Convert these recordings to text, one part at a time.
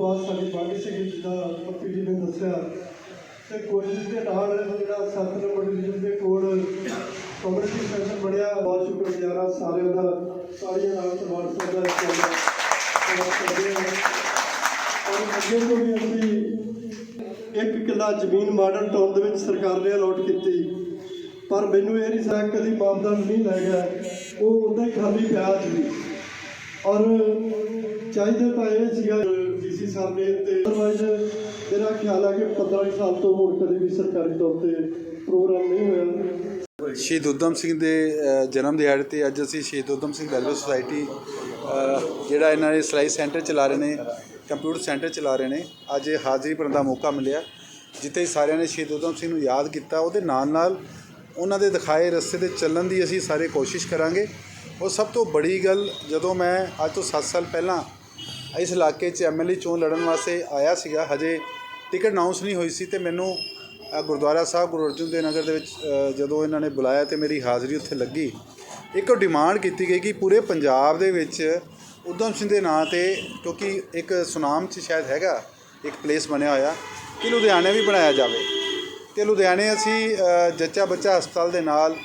ਬਾਅਦ ਸਾਡੀ ਬਾਗੀ ਸੀਗੀ ਜਿੱਦਾਂ ਪੱਪੀ ਜੀ ਨੇ ਦੱਸਿਆ ਤੇ ਕੋਸ਼ਿਸ਼ ਦੇ ਨਾਲ ਜਿਹੜਾ 7 ਨੰਬਰ ਡਿਵੀਜ਼ਨ ਦੇ ਕੋਲ ਕਮਿਊਨਿਟੀ ਸੈਂਟਰ ਬਣਿਆ ਬਹੁਤ ਸ਼ੁਕਰਗੁਜ਼ਾਰ ਹਾਂ ਸਾਰਿਆਂ ਦਾ, ਸਾਰੀਆਂ ਦਾ ਧੰਨਵਾਦ ਕਰਦੇ ਹਾਂ ਅੱਗੇ ਤੋਂ ਵੀ ਅਸੀਂ ਇੱਕ ਕਿੱਲਾ ਜ਼ਮੀਨ ਮਾਡਰਨ ਟਾਊਨ ਦੇ ਵਿੱਚ ਸਰਕਾਰ ਨੇ ਅਲੋਟ ਕੀਤੀ। ਪਰ ਮੈਨੂੰ ਇਹ ਨਹੀਂ ਸਾ ਕਦੀ ਮਾਪਦੰਡ ਨਹੀਂ ਲੈ ਗਿਆ। ਉਹ ਉਦਾਂ ਹੀ ਖਾਲੀ ਪਿਆ ਸੀ। ਔਰ ਚਾਹੀਦਾ ਤਾਂ ਇਹ ਸੀਗਾ ਡੀਸੀ ਸਾਹਿਬ ਤੇ। ਅਦਰਵਾਈਜ਼ ਮੇਰਾ ਖਿਆਲ ਹੈ ਕਿ 15 ਸਾਲ ਤੋਂ ਹੋਰ ਕਦੇ ਵੀ ਸਰਕਾਰੀ ਤੌਰ ਤੇ ਪ੍ਰੋਗਰਾਮ ਨਹੀਂ ਹੋਇਆ। ਸ਼ਹੀਦ ਉਦਮ ਸਿੰਘ ਦੇ ਜਨਮ ਦਿਹਾੜੇ ਤੇ ਅੱਜ ਅਸੀਂ ਸ਼ਹੀਦ ਉਦਮ ਸਿੰਘ ਵੈਲਫੇਅਰ ਸੁਸਾਇਟੀ ਜਿਹੜਾ ਇਹਨਾਂ ਨੇ ਸਿਲਾਈ ਸੈਂਟਰ ਚਲਾ ਰਹੇ ਨੇ, ਕੰਪਿਊਟਰ ਸੈਂਟਰ ਚਲਾ ਰਹੇ ਨੇ, ਅੱਜ ਇਹ ਹਾਜ਼ਰੀ ਭਰਨ ਦਾ ਮੌਕਾ ਮਿਲਿਆ। ਜਿੱਥੇ ਸਾਰਿਆਂ ਨੇ ਸ਼ਹੀਦ ਉਦਮ ਸਿੰਘ ਨੂੰ ਯਾਦ ਕੀਤਾ, ਉਹਦੇ ਨਾਲ ਨਾਲ ਉਹਨਾਂ ਦੇ ਦਿਖਾਏ ਰਸਤੇ ਤੇ ਚੱਲਣ ਦੀ ਅਸੀਂ ਸਾਰੇ ਕੋਸ਼ਿਸ਼ ਕਰਾਂਗੇ। ਉਹ ਸਭ ਤੋਂ ਬੜੀ ਗੱਲ, ਜਦੋਂ ਮੈਂ ਅੱਜ ਤੋਂ 7 ਸਾਲ ਪਹਿਲਾਂ ਇਸ ਇਲਾਕੇ 'ਚ ਐਮਐਲਏ ਚੋਣ ਲੜਨ ਵਾਸਤੇ ਆਇਆ ਸੀਗਾ। ਹਜੇ ਟਿਕਟ ਅਨਾਉਂਸ ਨਹੀਂ ਹੋਈ ਸੀ ਤੇ ਮੈਨੂੰ ਗੁਰਦੁਆਰਾ ਸਾਹਿਬ, ਗੁਰੂ ਅਰਜਨ ਦੇਵ ਨਗਰ ਦੇ ਵਿੱਚ ਜਦੋਂ ਇਹਨਾਂ ਨੇ ਬੁਲਾਇਆ ਤੇ ਮੇਰੀ ਹਾਜ਼ਰੀ ਉੱਥੇ ਲੱਗੀ। ਇੱਕ ਡਿਮਾਂਡ ਕੀਤੀ ਗਈ ਕਿ ਪੂਰੇ ਪੰਜਾਬ ਦੇ ਵਿੱਚ ਉਦਮ ਸਿੰਘ ਦੇ ਨਾਂ ਤੇ, ਕਿਉਂਕਿ ਇੱਕ ਸੁਨਾਮ 'ਚ ਸ਼ਾਇਦ ਹੈਗਾ, ਇੱਕ ਪਲੇਸ ਬਣਿਆ ਹੋਇਆ, ਕਿ ਲੁਧਿਆਣੇ ਵੀ ਬਣਾਇਆ ਜਾਵੇ। ਤੇ ਲੁਧਿਆਣੇ ਅਸੀਂ ਜੱਚਾ ਬੱਚਾ ਹਸਪਤਾਲ ਦੇ ਨਾਲ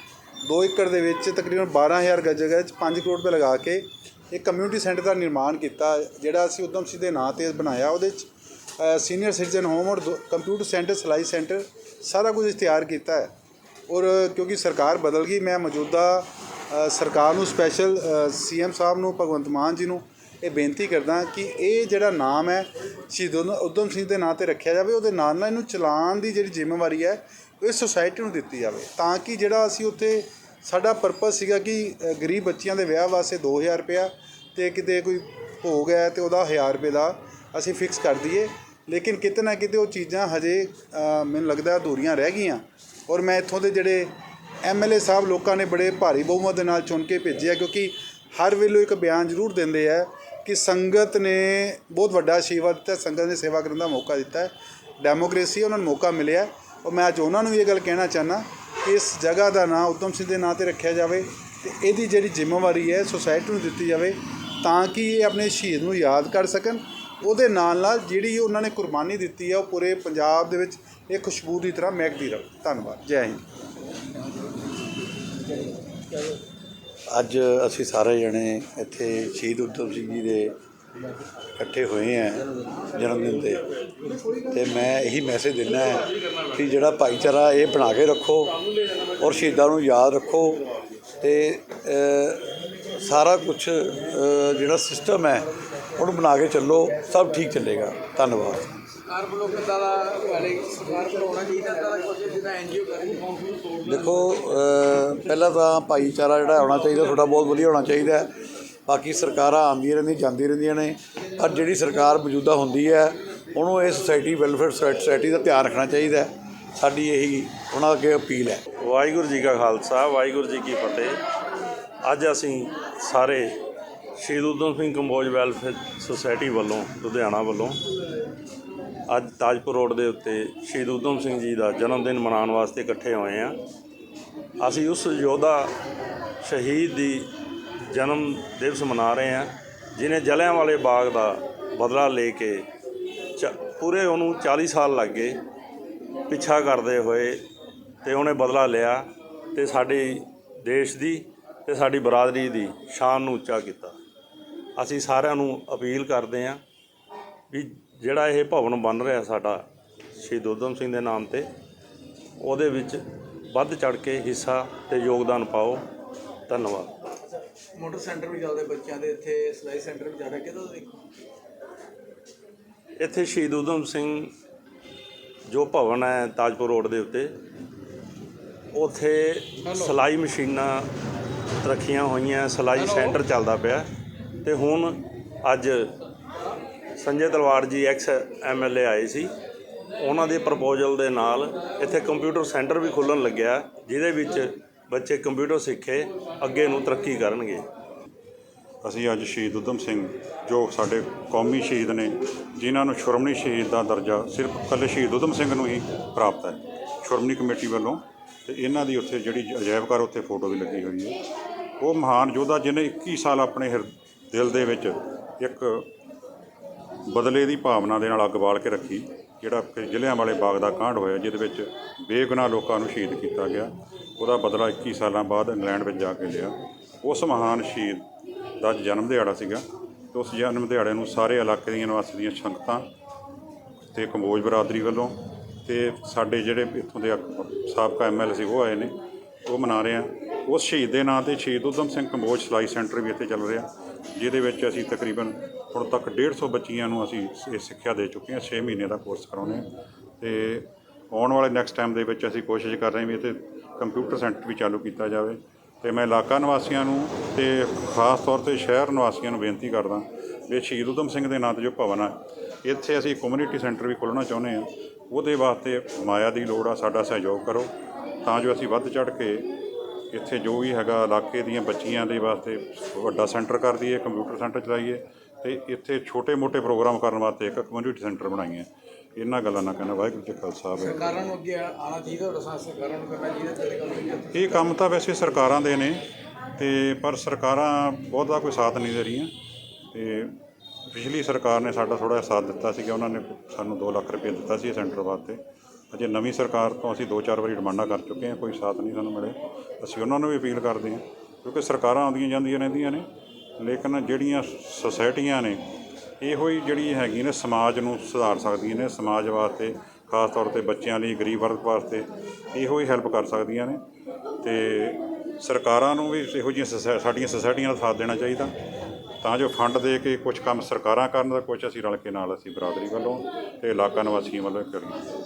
2 ਏਕੜ ਦੇ ਵਿੱਚ ਤਕਰੀਬਨ 12000 ਗਜ ਜਗ੍ਹਾ 'ਚ 5 ਕਰੋੜ ਰੁਪਏ ਲਗਾ ਕੇ ਇੱਕ ਕਮਿਊਨਿਟੀ ਸੈਂਟਰ ਦਾ ਨਿਰਮਾਣ ਕੀਤਾ, ਜਿਹੜਾ ਅਸੀਂ ਉਦਮ ਸਿੰਘ ਦੇ ਨਾਂ ਤੇ ਬਣਾਇਆ, ਉਹਦੇ 'ਚ ਸੀਨੀਅਰ ਸਿਟੀਜ਼ਨ ਹੋਮ ਔਰ ਦੋ- ਕੰਪਿਊਟਰ ਸੈਂਟਰ ਸਿਲਾਈ ਸੈਂਟਰ ਸਾਰਾ ਕੁਝ ਤਿਆਰ ਕੀਤਾ ਹੈ। ਔਰ ਕਿਉਂਕਿ ਸਰਕਾਰ ਬਦਲ ਗਈ, ਮੈਂ ਮੌਜੂਦਾ ਸਰਕਾਰ ਨੂੰ ਸਪੈਸ਼ਲ ਸੀਐਮ ਸਾਹਿਬ ਨੂੰ, ਭਗਵੰਤ ਮਾਨ ਜੀ ਨੂੰ ਇਹ ਬੇਨਤੀ ਕਰਦਾ ਕਿ ਇਹ ਜਿਹੜਾ ਨਾਮ ਹੈ, ਸ਼ਹੀਦ ਉਦ- ਉਦਮ ਸਿੰਘ ਦੇ ਨਾਂ ਤੇ ਰੱਖਿਆ ਜਾਵੇ, ਉਹਦੇ ਨਾਲ ਨਾਲ ਇਹਨੂੰ ਚਲਾਉਣ ਦੀ ਜਿਹੜੀ ਜ਼ਿੰਮੇਵਾਰੀ ਹੈ, ਇਹ ਸੁਸਾਇਟੀ ਨੂੰ ਦਿੱਤੀ ਜਾਵੇ, ਤਾਂ ਕਿ ਜਿਹੜਾ ਅਸੀਂ ਉੱਥੇ ਸਾਡਾ ਪਰਪਸ ਸੀਗਾ ਕਿ ਅ, ਗਰੀਬ ਬੱਚਿਆਂ ਦੇ ਵਿਆਹ ਵਾਸਤੇ 2000 ਰੁਪਇਆ ਤੇ ਕਿਤੇ ਕੋਈ ਭੋਗ ਹੈ ਤੇ ਉਹਦਾ 1000 ਰੁਪਏ ਦਾ ਅਸੀਂ ਫਿਕਸ ਕਰ ਦਈਏ। ਲੇਕਿਨ ਕਿਤੇ ਨਾ ਕਿਤੇ ਉਹ ਚੀਜ਼ਾਂ ਹਜੇ ਅ, ਮੈਨੂੰ ਲੱਗਦਾ ਅਧੂਰੀਆਂ ਰਹਿ ਗਈਆਂ। ਔਰ ਮੈਂ ਇੱਥੋਂ ਦੇ ਜਿਹੜੇ ਐਮਐਲਏ ਸਾਹਿਬ ਲੋਕਾਂ ਨੇ ਬੜੇ ਭਾਰੀ ਬਹੁਮਤ ਦੇ ਨਾਲ ਚੁਣ ਕੇ ਭੇਜਿਆ ਕਿਉਂਕਿ ਹਰ ਵੇਲੇ ਇੱਕ ਬਿਆਨ ਜ਼ਰੂਰ ਦਿੰਦੇ ਆ ਕਿ ਸੰਗਤ ਨੇ ਬਹੁਤ ਵੱਡਾ ਆਸ਼ੀਰਵਾਦ ਦਿੱਤਾ ਸੰਗਤ ਨੇ ਸੇਵਾ ਕਰਨ ਦਾ ਮੌਕਾ ਦਿੱਤਾ। ਹੈ ਡੈਮੋਕ੍ਰੇਸੀ ਉਹਨਾਂ ਨੂੰ ਮੌਕਾ ਮਿਲਿਆ। ਔਰ ਮੈਂ ਅੱਜ ਉਹਨਾਂ ਨੂੰ ਵੀ ਇਹ ਗੱਲ ਕਹਿਣਾ ਚਾਹਨਾ ਇਸ ਜਗ੍ਹਾ ਦਾ ਨਾਂ ਉਦਮ ਸਿੰਘ ਦੇ ਨਾਂ ਤੇ ਰੱਖਿਆ ਜਾਵੇ ਤੇ ਇਹਦੀ ਜਿਹੜੀ ਜ਼ਿੰਮੇਵਾਰੀ ਹੈ ਸੁਸਾਇਟੀ ਨੂੰ ਦਿੱਤੀ ਜਾਵੇ ਤਾਂ ਕਿ ਇਹ ਆਪਣੇ ਸ਼ਹੀਦ ਨੂੰ ਯਾਦ ਕਰ ਸਕਣ। ਉਹਦੇ ਨਾਲ ਨਾਲ ਜਿਹੜੀ ਉਹਨਾਂ ਨੇ ਕੁਰਬਾਨੀ ਦਿੱਤੀ ਹੈ ਉਹ ਪੂਰੇ ਪੰਜਾਬ ਦੇ ਵਿੱਚ ਇਹ ਖੁਸ਼ਬੂ ਦੀ ਤਰ੍ਹਾਂ ਮਹਿਕਦੀ ਰਹੇ। ਧੰਨਵਾਦ। ਜੈ ਹਿੰਦ। ਅੱਜ ਅਸੀਂ ਸਾਰੇ ਜਣੇ ਇੱਥੇ ਸ਼ਹੀਦ ਉਧਮ ਸਿੰਘ ਜੀ ਦੇ ਇਕੱਠੇ ਹੋਏ ਆ ਜਨਮ ਦਿਨ ਤੇ। ਤੇ ਮੈਂ ਇਹੀ ਮੈਸੇਜ ਦਿੰਦਾ ਹੈ ਕਿ ਜਿਹੜਾ ਭਾਈਚਾਰਾ ਇਹ ਬਣਾ ਕੇ ਰੱਖੋ ਔਰ ਸ਼ਹੀਦਾਂ ਨੂੰ ਯਾਦ ਰੱਖੋ ਤੇ ਸਾਰਾ ਕੁਝ ਜਿਹੜਾ ਸਿਸਟਮ ਹੈ, ਉਹਨੂੰ ਬਣਾ ਕੇ ਚੱਲੋ, ਸਭ ਠੀਕ ਚੱਲੇਗਾ। ਧੰਨਵਾਦ। ਸਰਕਾਰ ਵੱਲੋਂ ਕਿੱਦਾਂ ਦਾ ਪਹਿਲੇ ਸਰਕਾਰ ਕੋਲ ਹੋਣਾ ਚਾਹੀਦਾ ਤਾਂ ਕੁਝ ਜਿਹਦਾ ਐਨਜੀਓ ਕਰੇ ਦੇਖੋ ਪਹਿਲਾਂ ਤਾਂ ਭਾਈਚਾਰਾ ਜਿਹੜਾ ਹੋਣਾ ਚਾਹੀਦਾ ਤੁਹਾਡਾ ਬਹੁਤ ਵਧੀਆ ਹੋਣਾ ਚਾਹੀਦਾ। ਬਾਕੀ ਸਰਕਾਰਾਂ ਆਉਂਦੀਆਂ ਰਹਿੰਦੀਆਂ, ਜਾਂਦੀਆਂ ਰਹਿੰਦੀਆਂ ਨੇ, ਪਰ ਜਿਹੜੀ ਸਰਕਾਰ ਮੌਜੂਦਾ ਹੁੰਦੀ ਹੈ, ਉਹਨੂੰ ਇਹ ਸੁਸਾਇਟੀ ਵੈਲਫੇਅਰ ਸੁਸਾਇਟੀ ਦਾ ਧਿਆਨ ਰੱਖਣਾ ਚਾਹੀਦਾ ਹੈ। ਸਾਡੀ ਇਹੀ ਉਹਨਾਂ ਅੱਗੇ ਅਪੀਲ ਹੈ। ਵਾਹਿਗੁਰੂ ਜੀ ਕਾ ਖਾਲਸਾ, ਵਾਹਿਗੁਰੂ ਜੀ ਕੀ ਫਤਿਹ। ਅੱਜ ਅਸੀਂ ਸਾਰੇ ਸ਼ਹੀਦ ਊਧਮ ਸਿੰਘ ਕੰਬੋਜ ਵੈਲਫੇਅਰ ਸੁਸਾਇਟੀ ਵੱਲੋਂ, ਲੁਧਿਆਣਾ ਵੱਲੋਂ, ਅੱਜ ਤਾਜਪੁਰ ਰੋਡ ਦੇ ਉੱਤੇ ਸ਼ਹੀਦ ਊਧਮ ਸਿੰਘ ਜੀ ਦਾ ਜਨਮ ਦਿਨ ਮਨਾਉਣ ਵਾਸਤੇ ਇਕੱਠੇ ਹੋਏ ਹਾਂ। ਅਸੀਂ ਉਸ ਯੋਧਾ ਸ਼ਹੀਦ ਦੀ ਜਨਮ ਦਿਵਸ ਮਨਾ ਰਹੇ ਹਾਂ ਜਿਨੇ ਜਲਿਆਂਵਾਲੇ ਬਾਗ ਦਾ ਬਦਲਾ ਲੈ ਕੇ ਚ- ਪੂਰੇ ਉਹਨੂੰ 40 ਸਾਲ ਲੱਗ ਗਏ ਪਿੱਛਾ ਕਰਦੇ ਹੋਏ ਤੇ ਉਹਨੇ ਬਦਲਾ ਲਿਆ ਤੇ ਸਾਡੇ ਦੇਸ਼ ਦੀ ਤੇ ਸਾਡੀ ਬਰਾਦਰੀ ਦੀ ਸ਼ਾਨ ਨੂੰ ਉੱਚਾ ਕੀਤਾ। ਅਸੀਂ ਸਾਰਿਆਂ ਨੂੰ ਅਪੀਲ ਕਰਦੇ ਹਾਂ ਵੀ ਜਿਹੜਾ ਇਹ ਭਵਨ ਬਣ ਰਿਹਾ ਸਾਡਾ ਸ਼ਹੀਦ ਊਧਮ ਸਿੰਘ ਦੇ ਨਾਮ ਤੇ, ਉਹਦੇ ਵਿੱਚ ਵੱਧ ਚੜ ਕੇ ਹਿੱਸਾ ਤੇ ਯੋਗਦਾਨ ਪਾਓ। ਧੰਨਵਾਦ। ਮੋਟਰ ਸੈਂਟਰ ਵੀ ਚੱਲਦੇ ਬੱਚਿਆਂ ਦੇ ਇੱਥੇ ਸਿਲਾਈ ਸੈਂਟਰ ਵੀ ਚੱਲ ਰਿਹਾ ਕਿਦੋਂ ਦੇਖੋ? ਇੱਥੇ ਸ਼ਹੀਦ ਊਧਮ ਸਿੰਘ ਜੋ ਭਵਨ ਹੈ ਤਾਜਪੁਰ ਰੋਡ ਦੇ ਉੱਤੇ ਉਥੇ ਸਿਲਾਈ ਮਸ਼ੀਨਾਂ ਰੱਖੀਆਂ ਹੋਈਆਂ ਸਿਲਾਈ ਸੈਂਟਰ ਚੱਲਦਾ ਪਿਆ। ਤੇ ਹੁਣ ਅੱਜ ਸੰਜੇ ਤਲਵਾਰ ਜੀ ਐਕਸ ਐਮਐਲਏ ਆਏ ਸੀ। ਉਹਨਾਂ ਦੇ ਪ੍ਰਪੋਜ਼ਲ ਦੇ ਨਾਲ ਇੱਥੇ ਕੰਪਿਊਟਰ ਸੈਂਟਰ ਵੀ ਖੁੱਲਣ ਲੱਗਿਆ ਜਿਹਦੇ ਵਿੱਚ ਬੱਚੇ ਕੰਪਿਊਟਰ ਸਿੱਖੇ, ਅੱਗੇ ਨੂੰ ਤਰੱਕੀ ਕਰਨਗੇ। ਅਸੀਂ ਅੱਜ ਸ਼ਹੀਦ ਊਧਮ ਸਿੰਘ, ਜੋ ਸਾਡੇ ਕੌਮੀ ਸ਼ਹੀਦ ਨੇ, ਜਿਨ੍ਹਾਂ ਨੂੰ ਸ਼੍ਰੋਮਣੀ ਸ਼ਹੀਦ ਦਾ ਦਰਜਾ ਸਿਰਫ ਇਕੱਲੇ ਸ਼ਹੀਦ ਊਧਮ ਸਿੰਘ ਨੂੰ ਹੀ ਪ੍ਰਾਪਤ ਹੈ। ਸ਼੍ਰੋਮਣੀ ਕਮੇਟੀ ਵੱਲੋਂ ਤੇ ਇਹਨਾਂ ਦੀ ਉੱਥੇ ਜਿਹੜੀ ਅਜਾਇਬ ਘਰ ਉੱਥੇ ਫੋਟੋ ਵੀ ਲੱਗੀ ਹੋਈ ਹੈ। ਉਹ ਮਹਾਨ ਯੋਧਾ ਜਿਹਨੇ 21 ਸਾਲ ਆਪਣੇ ਹਿਰ- ਦਿਲ ਦੇ ਵਿੱਚ ਇੱਕ ਬਦਲੇ ਦੀ ਭਾਵਨਾ ਦੇ ਨਾਲ ਅੱਗ ਬਾਲ ਕੇ ਰੱਖੀ, ਜਿਹੜਾ ਫਿਰ ਜ਼ਿਲ੍ਹਿਆਂ ਵਾਲੇ ਬਾਗ ਦਾ ਕਾਂਡ ਹੋਇਆ, ਜਿਹਦੇ ਵਿੱਚ ਬੇਗੁਨਾਹ ਲੋਕਾਂ ਨੂੰ ਸ਼ਹੀਦ ਕੀਤਾ ਗਿਆ। ਉਹਦਾ ਬਦਲਾ 21 ਸਾਲਾਂ ਬਾਅਦ ਇੰਗਲੈਂਡ ਵਿੱਚ ਜਾ ਕੇ ਲਿਆ। ਉਸ ਮਹਾਨ ਸ਼ਹੀਦ ਦਾ ਜਨਮ ਦਿਹਾੜਾ ਸੀਗਾ ਤੇ ਉਸ ਜਨਮ ਦਿਹਾੜੇ ਨੂੰ ਸਾਰੇ ਇਲਾਕੇ ਦੀਆਂ ਨਿਵਾਸੀ ਦੀਆਂ ਸੰਗਤਾਂ ਤੇ ਕੰਬੋਜ ਬਰਾਦਰੀ ਵੱਲੋਂ ਤੇ ਸਾਡੇ ਜਿਹੜੇ ਇੱਥੋਂ ਦੇ ਅਕ- ਸਾਬਕਾ ਐਮਐਲ ਸੀ ਉਹ ਆਏ ਨੇ, ਉਹ ਮਨਾ ਰਹੇ ਆ। ਉਸ ਸ਼ਹੀਦ ਦੇ ਨਾਂ ਤੇ ਸ਼ਹੀਦ ਉਧਮ ਸਿੰਘ ਕੰਬੋਜ ਸਿਲਾਈ ਸੈਂਟਰ ਵੀ ਇੱਥੇ ਚੱਲ ਰਿਹਾ, ਜਿਹਦੇ ਵਿੱਚ ਅਸੀਂ ਤਕਰੀਬਨ ਹੁਣ ਤੱਕ 150 ਬੱਚੀਆਂ ਨੂੰ ਅਸੀਂ ਇਹ ਸਿੱਖਿਆ ਦੇ ਚੁੱਕੇ ਹਾਂ। 6 ਮਹੀਨੇ ਦਾ ਕੋਰਸ ਕਰਾਉਂਦੇ ਹਾਂ ਤੇ ਆਉਣ ਵਾਲੇ ਨੈਕਸਟ ਟਾਈਮ ਦੇ ਵਿੱਚ ਅਸੀਂ ਕੋਸ਼ਿਸ਼ ਕਰ ਰਹੇ ਹਾਂ ਵੀ ਇੱਥੇ ਕੰਪਿਊਟਰ ਸੈਂਟਰ ਵੀ ਚਾਲੂ ਕੀਤਾ ਜਾਵੇ। ਤੇ ਮੈਂ ਇਲਾਕਾ ਨਿਵਾਸੀਆਂ ਨੂੰ ਤੇ ਖਾਸ ਤੌਰ ਤੇ ਸ਼ਹਿਰ ਨਿਵਾਸੀਆਂ ਨੂੰ ਬੇਨਤੀ ਕਰਦਾ ਵੀ ਸ਼ਹੀਦ ਉਧਮ ਸਿੰਘ ਦੇ ਨਾਂ ਤੇ ਜੋ ਭਵਨ ਆ, ਇੱਥੇ ਅਸੀਂ ਕਮਿਊਨਿਟੀ ਸੈਂਟਰ ਵੀ ਖੋਲ੍ਹਣਾ ਚਾਹੁੰਦੇ ਹਾਂ। ਉਹਦੇ ਵਾਸਤੇ ਮਾਇਆ ਦੀ ਲੋੜ ਆ, ਸਾਡਾ ਸਹਿਯੋਗ ਕਰੋ। ਤਾਂ ਜੋ ਅਸੀਂ ਵੱਧ ਚੜ ਕੇ ਇੱਥੇ ਜੋ ਵੀ ਹੈਗਾ ਇਲਾਕੇ ਦੀਆਂ ਬੱਚੀਆਂ ਦੇ ਵਾਸਤੇ ਵੱਡਾ ਸੈਂਟਰ ਕਰ ਦਈਏ ਕੰਪਿਊਟਰ ਸੈਂਟਰ ਚਲਾਈਏ ਤੇ ਇੱਥੇ ਛੋਟੇ-ਮੋਟੇ ਪ੍ਰੋਗਰਾਮ ਕਰਨ ਵਾਸਤੇ ਇੱਕ ਕਮਿਊਨਿਟੀ ਸੈਂਟਰ ਬਣਾਈਏ। ਇਹਨਾਂ ਗੱਲਾਂ ਨਾਲ ਕਹਿੰਦਾ ਵਾਹਿਗੁਰੂ ਜੀ ਕਾ ਖਾਲਸਾ ਵਾਹਿਗੁਰੂ ਸਰਕਾਰਾਂ ਨੂੰ ਅੱਗੇ ਆਉਣਾ ਚਾਹੀਦਾ ਔਰ ਅਸਾਂ ਸਰਕਾਰਾਂ ਨੂੰ ਕਰਨਾ ਚਾਹੀਦਾ ਤੇਰੇ ਕੰਮ ਇਹ ਕੰਮ ਤਾਂ ਵੈਸੇ ਸਰਕਾਰਾਂ ਦੇ ਨੇ ਤੇ ਪਰ ਸਰਕਾਰਾਂ ਬਹੁਤਾ ਕੋਈ ਸਾਥ ਨਹੀਂ ਦੇ ਰਹੀਆਂ। ਤੇ ਪਿਛਲੀ ਸਰਕਾਰ ਨੇ ਸਾਡਾ ਥੋੜਾ ਸਾਥ ਦਿੱਤਾ ਸੀਗਾ ਉਹਨਾਂ ਨੇ ਸਾਨੂੰ 2 ਲੱਖ ਰੁਪਏ ਦਿੱਤਾ ਸੀ ਸੈਂਟਰ ਵਾਸਤੇ। ਅਜੇ ਨਵੀਂ ਸਰਕਾਰ ਤੋਂ ਅਸੀਂ 2-4 ਵਾਰੀ ਡਿਮਾਂਡਾਂ ਕਰ ਚੁੱਕੇ ਹਾਂ ਕੋਈ ਸਾਥ ਨਹੀਂ ਸਾਨੂੰ ਮਿਲੇ। ਅਸੀਂ ਉਹਨਾਂ ਨੂੰ ਵੀ ਅਪੀਲ ਕਰਦੇ ਹਾਂ ਕਿਉਂਕਿ ਸਰਕਾਰਾਂ ਆਉਂਦੀਆਂ ਜਾਂਦੀਆਂ ਰਹਿੰਦੀਆਂ ਨੇ ਲੇਕਿਨ ਜਿਹੜੀਆਂ ਸੁਸਾਇਟੀਆਂ ਨੇ ਇਹੋ ਹੀ ਜਿਹੜੀ ਹੈਗੀ ਨੇ ਸਮਾਜ ਨੂੰ ਸੁਧਾਰ ਸਕਦੀਆਂ ਨੇ, ਸਮਾਜ ਵਾਸਤੇ, ਖਾਸ ਤੌਰ ਤੇ ਬੱਚਿਆਂ ਲਈ, ਗਰੀਬ ਵਰਗ ਵਾਸਤੇ ਇਹੋ ਹੀ ਹੈਲਪ ਕਰ ਸਕਦੀਆਂ ਨੇ। ਤੇ ਸਰਕਾਰਾਂ ਨੂੰ ਵੀ ਇਹੋ ਜਿਹੀਆਂ ਸੁਸਾ- ਸਾਡੀਆਂ ਸੁਸਾਇਟੀਆਂ ਦਾ ਸਾਥ ਦੇਣਾ ਚਾਹੀਦਾ। ਤਾਂ ਜੋ ਫੰਡ ਦੇ ਕੇ ਕੁਝ ਕੰਮ ਸਰਕਾਰਾਂ ਕਰਨ ਦਾ ਕੁਝ ਅਸੀਂ ਰਲ ਕੇ ਨਾਲ ਅਸੀਂ ਬਰਾਦਰੀ ਵੱਲੋਂ ਤੇ ਇਲਾਕਾ ਨਿਵਾਸੀਆਂ ਵੱਲੋਂ ਕਰੀਏ।